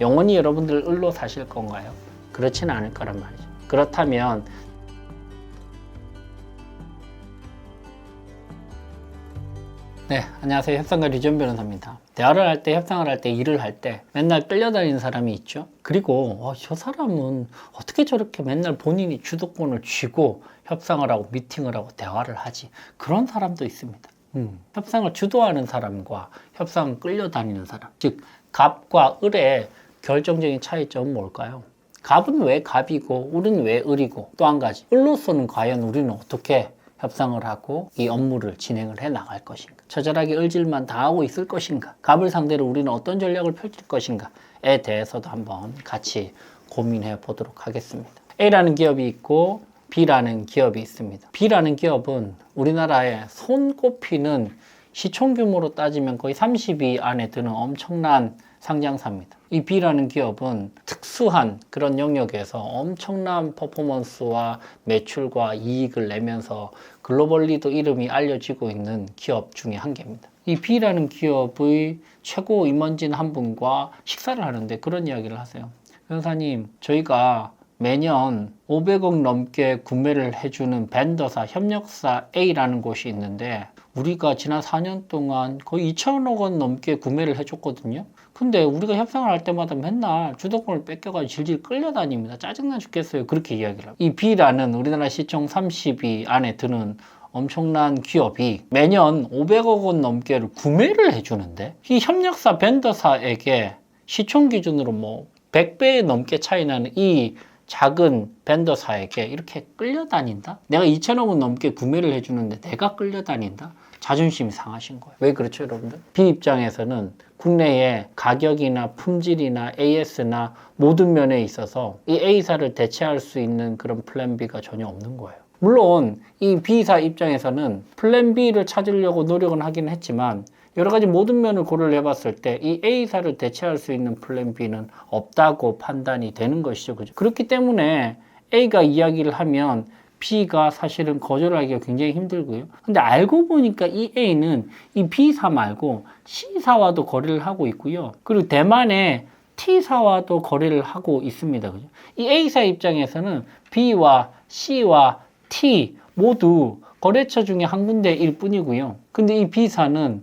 영원히 여러분들 을로 사실 건가요? 그렇지는 않을 거란 말이죠. 그렇다면 네, 안녕하세요. 협상가 류전 변호사입니다. 대화를 할 때, 협상을 할 때, 일을 할 때 맨날 끌려다니는 사람이 있죠. 그리고 어, 저 사람은 어떻게 저렇게 맨날 본인이 주도권을 쥐고 협상을 하고 미팅을 하고 대화를 하지? 그런 사람도 있습니다. 음, 협상을 주도하는 사람과 협상 끌려다니는 사람, 즉 갑과 을의 결정적인 차이점은 뭘까요? 갑은 왜 갑이고 을은 왜 을이고? 또 한 가지. 을로서는 과연 우리는 어떻게 협상을 하고 이 업무를 진행을 해 나갈 것인가? 처절하게 을질만 다 하고 있을 것인가? 갑을 상대로 우리는 어떤 전략을 펼칠 것인가에 대해서도 한번 같이 고민해 보도록 하겠습니다. A라는 기업이 있고 B라는 기업이 있습니다. B라는 기업은 우리나라에 손꼽히는 시총 규모로 따지면 거의 30위 안에 드는 엄청난 상장사입니다. 이 B라는 기업은 특수한 그런 영역에서 엄청난 퍼포먼스와 매출과 이익을 내면서 글로벌리도 이름이 알려지고 있는 기업 중에 한 개입니다. 이 B라는 기업의 최고 임원진 한 분과 식사를 하는데 그런 이야기를 하세요. 변호사님, 저희가 매년 500억 넘게 구매를 해주는 벤더사, 협력사 A라는 곳이 있는데 우리가 지난 4년 동안 거의 2천억 원 넘게 구매를 해줬거든요. 근데 우리가 협상을 할 때마다 맨날 주도권을 뺏겨가지고 질질 끌려다닙니다. 짜증나 죽겠어요. 그렇게 이야기를 하고. 이 B라는 우리나라 시총 30위 안에 드는 엄청난 기업이 매년 500억 원 넘게를 구매를 해주는데 이 협력사 벤더사에게 시총 기준으로 뭐 100배 넘게 차이 나는 이 작은 벤더사에게 이렇게 끌려다닌다? 내가 2천억 원 넘게 구매를 해주는데 내가 끌려다닌다? 자존심이 상하신 거예요. 왜 그렇죠, 여러분들? B 입장에서는 국내에 가격이나 품질이나 AS나 모든 면에 있어서 이 A사를 대체할 수 있는 그런 플랜 B가 전혀 없는 거예요. 물론 이 B사 입장에서는 플랜 B를 찾으려고 노력은 하긴 했지만 여러 가지 모든 면을 고려를 해봤을 때 이 A사를 대체할 수 있는 플랜 B는 없다고 판단이 되는 것이죠. 그죠? 그렇기 때문에 A가 이야기를 하면 B가 사실은 거절하기가 굉장히 힘들고요. 근데 알고 보니까 이 A는 이 B사 말고 C사와도 거래를 하고 있고요. 그리고 대만의 T사와도 거래를 하고 있습니다. 그죠? 이 A사 입장에서는 B와 C와 T 모두 거래처 중에 한 군데일 뿐이고요. 근데 이 B사는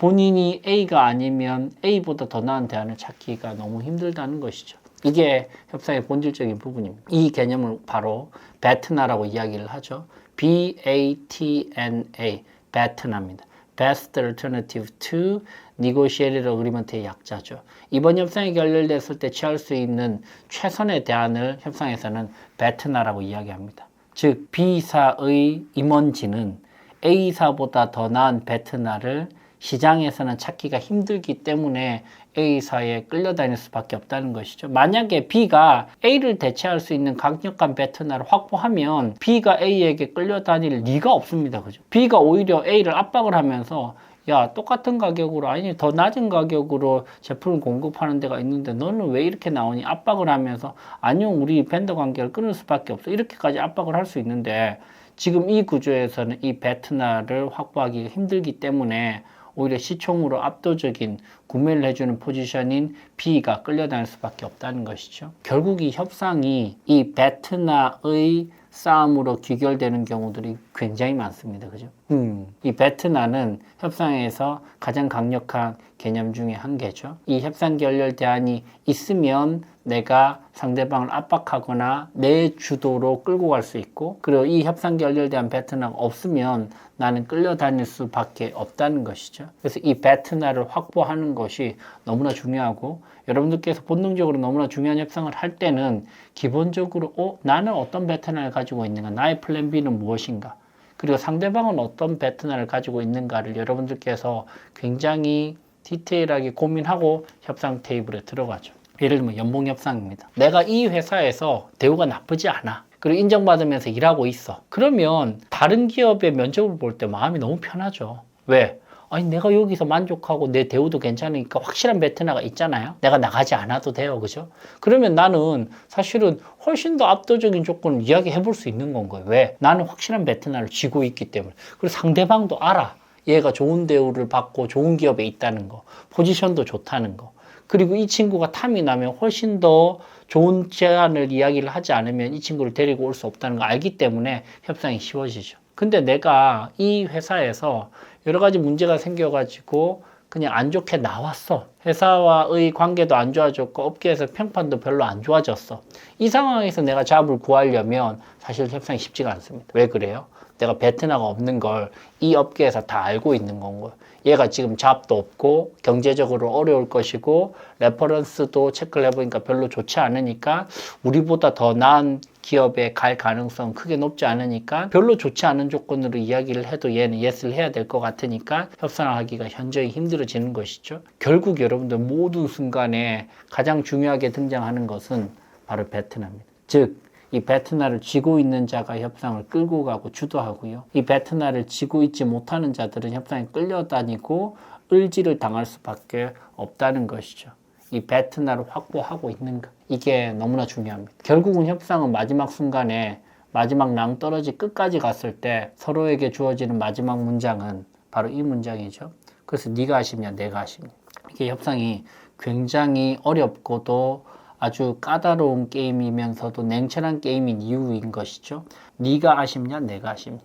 본인이 A가 아니면 A보다 더 나은 대안을 찾기가 너무 힘들다는 것이죠. 이게 협상의 본질적인 부분입니다. 이 개념을 바로 베트나라고 이야기를 하죠. B-A-T-N-A, 베트나입니다. Best Alternative to Negotiated Agreement의 약자죠. 이번 협상이 결렬됐을 때 취할 수 있는 최선의 대안을 협상에서는 베트나라고 이야기합니다. 즉 B사의 임원진은 A사보다 더 나은 베트나를 시장에서는 찾기가 힘들기 때문에 A사에 끌려다닐 수밖에 없다는 것이죠. 만약에 B가 A를 대체할 수 있는 강력한 베트나를 확보하면 B가 A에게 끌려다닐 리가 없습니다. 그죠? B가 오히려 A를 압박을 하면서 야, 똑같은 가격으로, 아니, 더 낮은 가격으로 제품을 공급하는 데가 있는데 너는 왜 이렇게 나오니? 압박을 하면서, 아니요, 우리 벤더 관계를 끊을 수밖에 없어. 이렇게까지 압박을 할 수 있는데, 지금 이 구조에서는 이 베트나를 확보하기 힘들기 때문에 오히려 시총으로 압도적인 구매를 해주는 포지션인 B가 끌려다닐 수밖에 없다는 것이죠. 결국 이 협상이 이 베트나의 싸움으로 귀결되는 경우들이 굉장히 많습니다. 그죠? 음, 이 베트나는 협상에서 가장 강력한 개념 중에 한 개죠. 이 협상 결렬 대안이 있으면 내가 상대방을 압박하거나 내 주도로 끌고 갈 수 있고 그리고 이 협상 결렬 대한 베트나가 없으면 나는 끌려다닐 수밖에 없다는 것이죠. 그래서 이 베트나를 확보하는 것이 너무나 중요하고 여러분들께서 본능적으로 너무나 중요한 협상을 할 때는 기본적으로 어, 나는 어떤 베트나를 가지고 있는가 나의 플랜 B는 무엇인가 그리고 상대방은 어떤 베트나를 가지고 있는가를 여러분들께서 굉장히 디테일하게 고민하고 협상 테이블에 들어가죠. 예를 들면 연봉 협상입니다. 내가 이 회사에서 대우가 나쁘지 않아. 그리고 인정받으면서 일하고 있어. 그러면 다른 기업의 면접을 볼 때 마음이 너무 편하죠. 왜? 아니 내가 여기서 만족하고 내 대우도 괜찮으니까 확실한 베트나가 있잖아요. 내가 나가지 않아도 돼요. 그죠? 그러면 나는 사실은 훨씬 더 압도적인 조건을 이야기해 볼 수 있는 건 거예요. 왜? 나는 확실한 베트나를 쥐고 있기 때문에. 그리고 상대방도 알아. 얘가 좋은 대우를 받고 좋은 기업에 있다는 거. 포지션도 좋다는 거. 그리고 이 친구가 탐이 나면 훨씬 더 좋은 제안을 이야기를 하지 않으면 이 친구를 데리고 올 수 없다는 걸 알기 때문에 협상이 쉬워지죠. 근데 내가 이 회사에서 여러 가지 문제가 생겨가지고 그냥 안 좋게 나왔어. 회사와의 관계도 안 좋아졌고 업계에서 평판도 별로 안 좋아졌어. 이 상황에서 내가 잡을 구하려면 사실 협상이 쉽지가 않습니다. 왜 그래요? 내가 베트나가 없는 걸 이 업계에서 다 알고 있는 건 거예요. 얘가 지금 잡도 없고 경제적으로 어려울 것이고 레퍼런스도 체크를 해보니까 별로 좋지 않으니까 우리보다 더 나은 기업에 갈 가능성 크게 높지 않으니까 별로 좋지 않은 조건으로 이야기를 해도 얘는 예스를 해야 될 것 같으니까 협상하기가 현저히 힘들어지는 것이죠. 결국 여러분들 모든 순간에 가장 중요하게 등장하는 것은 바로 베트남입니다. 즉, 이 베트나를 쥐고 있는 자가 협상을 끌고 가고 주도하고요. 이 베트나를 쥐고 있지 못하는 자들은 협상에 끌려다니고 을지를 당할 수밖에 없다는 것이죠. 이 베트나를 확보하고 있는가. 이게 너무나 중요합니다. 결국은 협상은 마지막 순간에 마지막 낭떠러지 끝까지 갔을 때 서로에게 주어지는 마지막 문장은 바로 이 문장이죠. 그래서 네가 아쉽냐, 내가 아쉽냐. 이게 협상이 굉장히 어렵고도 아주 까다로운 게임이면서도 냉철한 게임인 이유인 것이죠. 네가 아쉽냐, 내가 아쉽냐.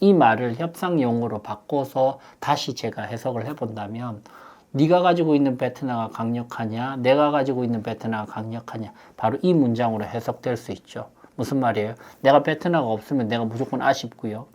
이 말을 협상 용어로 바꿔서 다시 제가 해석을 해본다면 네가 가지고 있는 베트나가 강력하냐, 내가 가지고 있는 베트나가 강력하냐, 바로 이 문장으로 해석될 수 있죠. 무슨 말이에요? 내가 베트나가 없으면 내가 무조건 아쉽고요.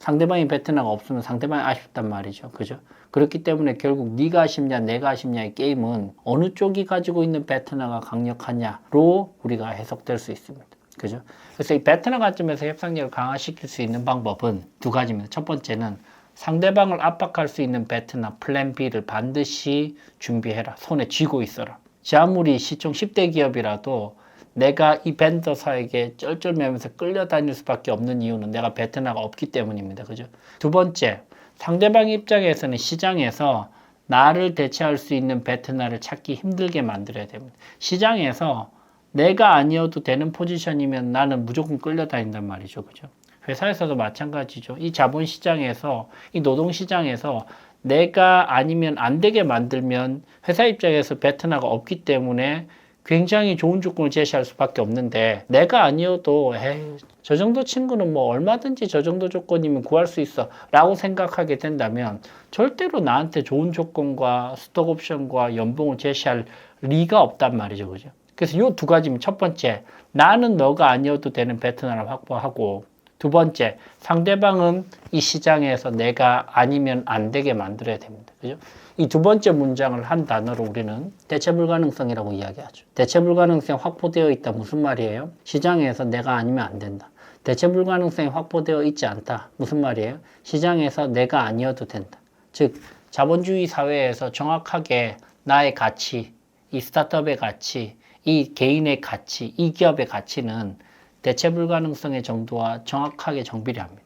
상대방이 베트나가 없으면 상대방이 아쉽단 말이죠. 그죠? 그렇기 때문에 결국 네가 아쉽냐, 내가 아쉽냐의 게임은 어느 쪽이 가지고 있는 베트나가 강력하냐로 우리가 해석될 수 있습니다. 그죠? 그래서 이 베트나 관점에서 협상력을 강화시킬 수 있는 방법은 두 가지입니다. 첫 번째는 상대방을 압박할 수 있는 베트나 플랜 B를 반드시 준비해라. 손에 쥐고 있어라. 지 아무리 시총 10대 기업이라도 내가 이 벤더사에게 쩔쩔매면서 끌려다닐 수밖에 없는 이유는 내가 베트나가 없기 때문입니다. 그죠? 두 번째, 상대방 입장에서는 시장에서 나를 대체할 수 있는 베트나를 찾기 힘들게 만들어야 됩니다. 시장에서 내가 아니어도 되는 포지션이면 나는 무조건 끌려다닌단 말이죠. 그죠? 회사에서도 마찬가지죠. 이 자본 시장에서, 이 노동 시장에서 내가 아니면 안 되게 만들면 회사 입장에서 베트나가 없기 때문에 굉장히 좋은 조건을 제시할 수밖에 없는데 내가 아니어도 에이, 저 정도 친구는 뭐 얼마든지 저 정도 조건이면 구할 수 있어. 라고 생각하게 된다면 절대로 나한테 좋은 조건과 스톡 옵션과 연봉을 제시할 리가 없단 말이죠. 그죠? 그래서 이 두 가지면 첫 번째 나는 너가 아니어도 되는 베트남을 확보하고 두 번째 상대방은 이 시장에서 내가 아니면 안 되게 만들어야 됩니다 그죠 이 두 번째 문장을 한 단어로 우리는 대체 불가능성이라고 이야기하죠. 대체 불가능성이 확보되어 있다. 무슨 말이에요? 시장에서 내가 아니면 안 된다. 대체 불가능성이 확보되어 있지 않다. 무슨 말이에요? 시장에서 내가 아니어도 된다. 즉, 자본주의 사회에서 정확하게 나의 가치, 이 스타트업의 가치, 이 개인의 가치, 이 기업의 가치는 대체 불가능성의 정도와 정확하게 정비를 합니다.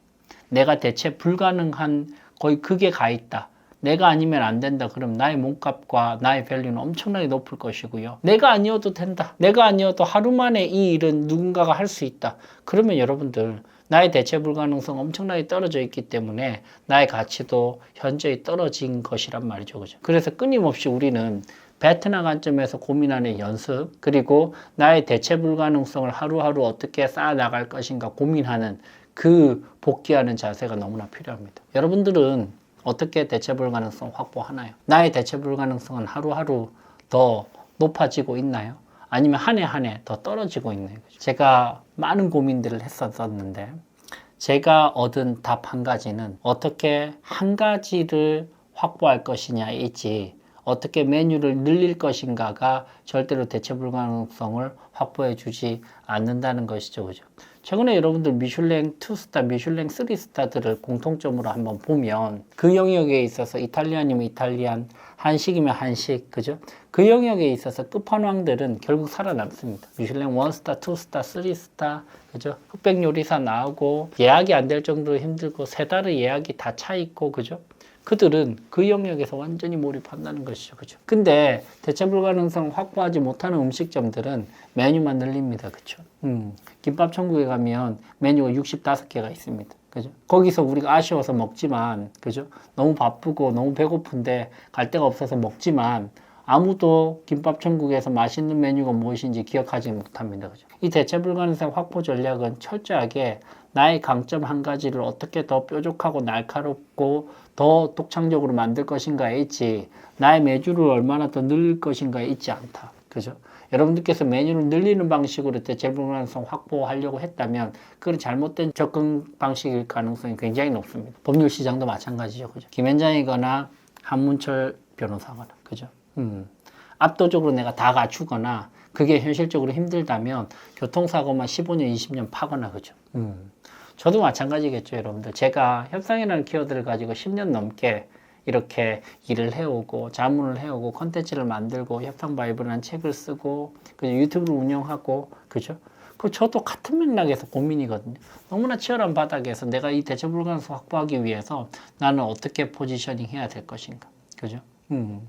내가 대체 불가능한 거의 극에 가 있다. 내가 아니면 안 된다. 그럼 나의 몸값과 나의 밸류는 엄청나게 높을 것이고요. 내가 아니어도 된다. 내가 아니어도 하루 만에 이 일은 누군가가 할 수 있다. 그러면 여러분들 나의 대체 불가능성 엄청나게 떨어져 있기 때문에 나의 가치도 현저히 떨어진 것이란 말이죠. 그죠? 그래서 끊임없이 우리는 베트나 관점에서 고민하는 연습, 그리고 나의 대체 불가능성을 하루하루 어떻게 쌓아 나갈 것인가 고민하는 그 복귀하는 자세가 너무나 필요합니다. 여러분들은 어떻게 대체 불가능성 확보하나요? 나의 대체 불가능성은 하루하루 더 높아지고 있나요? 아니면 한 해 한 해 더 떨어지고 있나요? 제가 많은 고민들을 했었는데 제가 얻은 답 한 가지는 어떻게 한 가지를 확보할 것이냐이지 어떻게 메뉴를 늘릴 것인가가 절대로 대체 불가능성을 확보해 주지 않는다는 것이죠. 그죠? 최근에 여러분들 미슐랭 2스타, 미슐랭 3스타들을 공통점으로 한번 보면 그 영역에 있어서 이탈리안이면 이탈리안, 한식이면 한식, 그죠? 그 영역에 있어서 끝판왕들은 결국 살아남습니다. 미슐랭 1스타, 2스타, 3스타, 그죠? 흑백 요리사 나오고 예약이 안 될 정도로 힘들고 세 달의 예약이 다 차 있고, 그죠? 그들은 그 영역에서 완전히 몰입한다는 것이죠. 그죠? 근데 대체 불가능성 확보하지 못하는 음식점들은 메뉴만 늘립니다. 그죠? 음, 김밥 천국에 가면 메뉴가 65개가 있습니다. 그죠? 거기서 우리가 아쉬워서 먹지만, 그죠? 너무 바쁘고 너무 배고픈데 갈 데가 없어서 먹지만, 아무도 김밥 천국에서 맛있는 메뉴가 무엇인지 기억하지 못합니다. 그죠? 이 대체 불가능성 확보 전략은 철저하게 나의 강점 한 가지를 어떻게 더 뾰족하고 날카롭고 더 독창적으로 만들 것인가에 있지 나의 메뉴를 얼마나 더 늘릴 것인가에 있지 않다. 그죠? 여러분들께서 메뉴를 늘리는 방식으로 불가능성 확보하려고 했다면 그건 잘못된 접근 방식일 가능성이 굉장히 높습니다. 법률 시장도 마찬가지죠. 그죠? 김현장이거나 한문철 변호사거나 그죠? 음. 압도적으로 내가 다 갖추거나 그게 현실적으로 힘들다면 교통사고만 15년, 20년 파거나 그죠? 음. 저도 마찬가지겠죠, 여러분들. 제가 협상이라는 키워드를 가지고 10년 넘게 이렇게 일을 해오고 자문을 해오고 컨텐츠를 만들고 협상 바이블이라는 책을 쓰고 그죠? 유튜브를 운영하고 그죠? 그 저도 같은 맥락에서 고민이거든요. 너무나 치열한 바닥에서 내가 이 대처 불가능성 확보하기 위해서 나는 어떻게 포지셔닝 해야 될 것인가. 그죠? 음.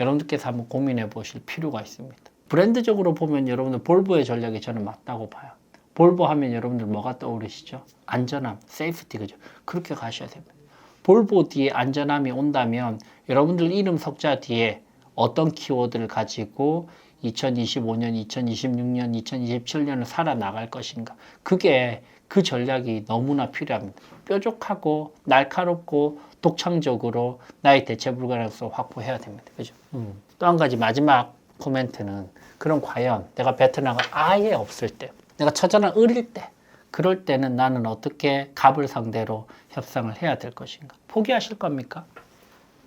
여러분들께서 한번 고민해 보실 필요가 있습니다. 브랜드적으로 보면 여러분들 볼보의 전략이 저는 맞다고 봐요. 볼보 하면 여러분들 뭐가 떠오르시죠? 안전함, 세이프티 그죠? 그렇게 가셔야 됩니다. 볼보 뒤에 안전함이 온다면 여러분들 이름 석자 뒤에 어떤 키워드를 가지고 2025년, 2026년, 2027년을 살아나갈 것인가. 그게 그 전략이 너무나 필요합니다. 뾰족하고 날카롭고 독창적으로 나의 대체 불가능성 확보해야 됩니다. 그죠? 음. 또한 가지 마지막 코멘트는 그럼 과연 내가 베트남가 아예 없을 때, 내가 처절한 을일 때, 그럴 때는 나는 어떻게 갑을 상대로 협상을 해야 될 것인가? 포기하실 겁니까?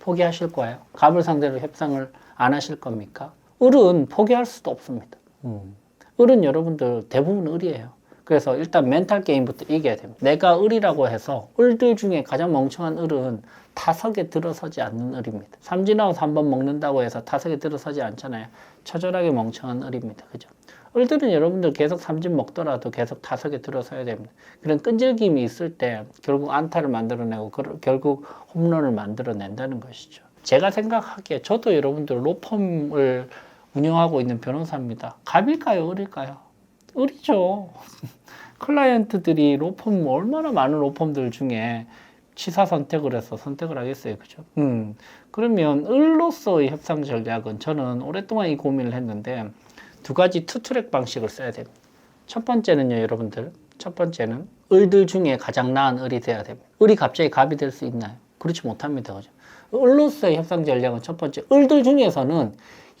포기하실 거예요. 갑을 상대로 협상을 안 하실 겁니까? 을은 포기할 수도 없습니다. 음. 을은 여러분들 대부분 을이에요. 그래서 일단 멘탈 게임부터 이겨야 됩니다. 내가 을이라고 해서 을들 중에 가장 멍청한 을은 타석에 들어서지 않는 을입니다. 삼진아웃 한번 먹는다고 해서 타석에 들어서지 않잖아요. 처절하게 멍청한 을입니다. 그죠? 을들은 여러분들 계속 삼진 먹더라도 계속 타석에 들어서야 됩니다. 그런 끈질김이 있을 때 결국 안타를 만들어내고 결국 홈런을 만들어낸다는 것이죠. 제가 생각하기에 저도 여러분들 로펌을 운영하고 있는 변호사입니다. 갑일까요? 을일까요? 을이죠. 클라이언트들이 로펌 얼마나 많은 로펌들 중에 치사 선택을 해서 선택을 하겠어요. 그죠? 음. 그러면 을로서의 협상 전략은 저는 오랫동안 이 고민을 했는데 두 가지 투트랙 방식을 써야 됩니다. 첫 번째는요, 여러분들. 첫 번째는 을들 중에 가장 나은 을이 돼야 됩니다. 을이 갑자기 갑이 될 수 있나요? 그렇지 못합니다. 그죠? 을로서의 협상 전략은 첫 번째. 을들 중에서는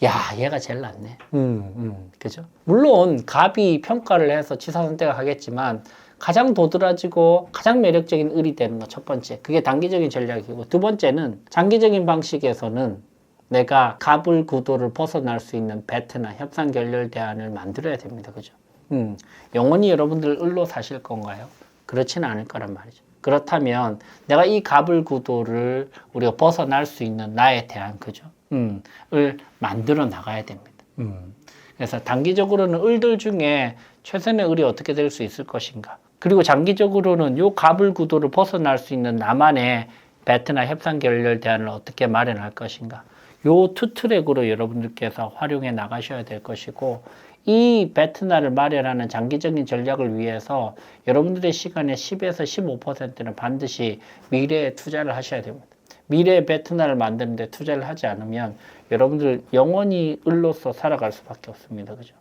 야, 얘가 제일 낫네. 음, 음, 그죠? 물론 갑이 평가를 해서 치사 선택을 하겠지만 가장 도드라지고 가장 매력적인 을이 되는 거 첫 번째. 그게 단기적인 전략이고 두 번째는 장기적인 방식에서는 내가 갑을 구도를 벗어날 수 있는 배트나 협상 결렬 대안을 만들어야 됩니다. 그죠? 음, 영원히 여러분들 을로 사실 건가요? 그렇지는 않을 거란 말이죠. 그렇다면 내가 이 갑을 구도를 우리가 벗어날 수 있는 나에 대한 그죠? 음, 을 만들어 나가야 됩니다. 음. 그래서 단기적으로는 을들 중에 최선의 을이 어떻게 될 수 있을 것인가. 그리고 장기적으로는 요 갑을 구도를 벗어날 수 있는 나만의 배트나 협상 결렬 대안을 어떻게 마련할 것인가. 요 투 트랙으로 여러분들께서 활용해 나가셔야 될 것이고 이 베트나를 마련하는 장기적인 전략을 위해서 여러분들의 시간의 10에서 15%는 반드시 미래에 투자를 하셔야 됩니다. 미래의 베트나를 만드는 데 투자를 하지 않으면 여러분들 영원히 을로서 살아갈 수밖에 없습니다. 그죠?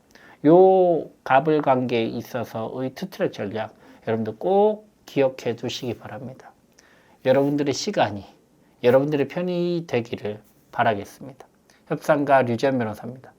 요 갑을 관계에 있어서의 투트랙 전략 여러분들 꼭 기억해 두시기 바랍니다. 여러분들의 시간이 여러분들의 편이 되기를 바라겠습니다. 협상가 류지현 변호사입니다.